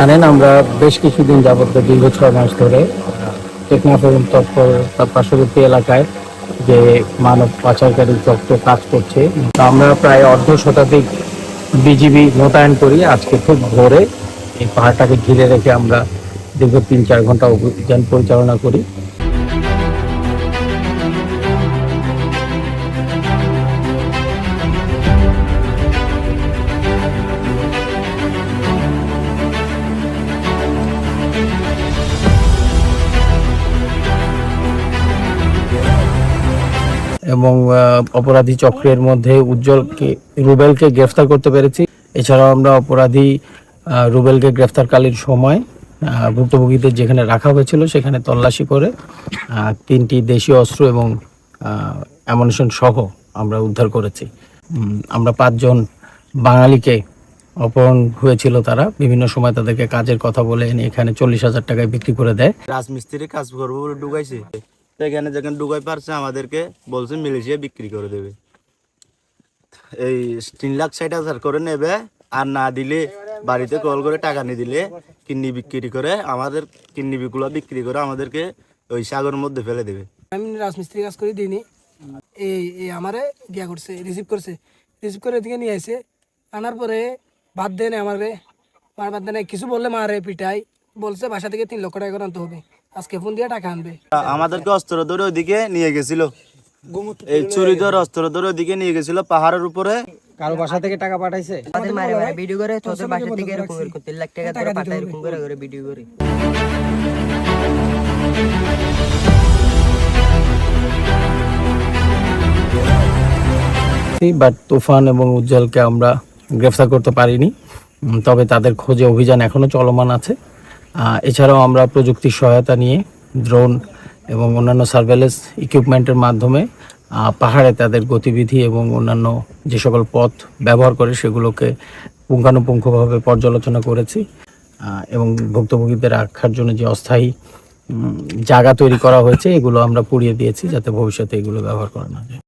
জানেন, আমরা বেশ কিছুদিন যাবত দীর্ঘ ছয় মাস ধরে টেকনাফ এবং তৎপর তার পার্শ্ববর্তী এলাকায় যে মানব পাচারকারী চক্র কাজ করছে। আমরা প্রায় অর্ধ শতাধিক বিজিবি মোতায়েন করি আজকে খুব ভোরে। এই পাহাড়টাকে ঘিরে রেখে আমরা দীর্ঘ তিন চার ঘণ্টা অভিযান পরিচালনা করি। এবং অপরাধী চক্রের মধ্যে উজ্জ্বলকে, রুবেলকে গ্রেফতার করতে পেরেছি। এছাড়াও আমরা অপরাধী রুবেলকে গ্রেফতারকালীন সময় ভুক্তভোগীদের যেখানে রাখা হয়েছিল সেখানে তল্লাশি করে তিনটি দেশীয় অস্ত্র এবং অ্যামুনিশন সহ আমরা উদ্ধার করেছি। আমরা পাঁচজন বাঙালিকে অপহরণ হয়েছিল তারা। বিভিন্ন সময় তাদেরকে কাজের কথা বলে এখানে চল্লিশ হাজার টাকায় বিক্রি করে দেয়। রাজমিস্ত্রি কাজ করব বলে ঢুকাইছে। সেখানে যেখানে ঢুকাই পারছে, আমাদেরকে বলছে মিলিশিয়া বিক্রি করে দেবে। এই তিন লাখ ষাট হাজার করে নেবে, আর না দিলে বাড়িতে কল করে টাকা নিয়ে দিলে কিডনি বিক্রি করে, আমাদের কিডনি বিগুলো বিক্রি করে আমাদেরকে ওই সাগরের মধ্যে ফেলে দেবে। আমি রাজমিস্ত্রি কাজ করে, দিইনি। এই এই আমারে গিয়া করছে রিসিভ করছে। রিসিভ করে এদিকে নিয়ে আসে আনার পরে ভাত দেয় না আমারে। মার ভাত দেয় না কিছু বললে মারে পিটাই বলছে বাসা থেকে তিন লক্ষ টাকা আনতে হবে। আজকে ফোন দিয়ে টাকা আনবে। আমাদেরকে অস্ত্র ধরে ওইদিকে নিয়ে গেছিল। এই চুরি ধরে অস্ত্র ধরে ওইদিকে নিয়ে গেছিল পাহাড়ের উপরে। কারও বাসা থেকে টাকা পাঠাইছে? তাদের মারে মারে ভিডিও করে তোদের বাসা থেকে এরকম এরকম তিন লাখ টাকা ধরে পাঠায় এরকম করে করে ভিডিও করে। বাট তুফান এবং উজ্জ্বলকে আমরা গ্রেফতার করতে পারিনি। তবে তাদের খোঁজে অভিযান এখনও চলমান আছে। এছাড়াও আমরা প্রযুক্তির সহায়তা নিয়ে ড্রোন এবং অন্যান্য সার্ভেলেন্স ইকুইপমেন্টের মাধ্যমে পাহাড়ে তাদের গতিবিধি এবং অন্যান্য যে সকল পথ ব্যবহার করে সেগুলোকে পুঙ্খানুপুঙ্খভাবে পর্যালোচনা করেছি এবং ভুক্তভোগীদের রাখার জন্য যে অস্থায়ী জায়গা তৈরি করা হয়েছে, এগুলো আমরা পুড়িয়ে দিয়েছি যাতে ভবিষ্যতে এগুলো ব্যবহার করা না যায়।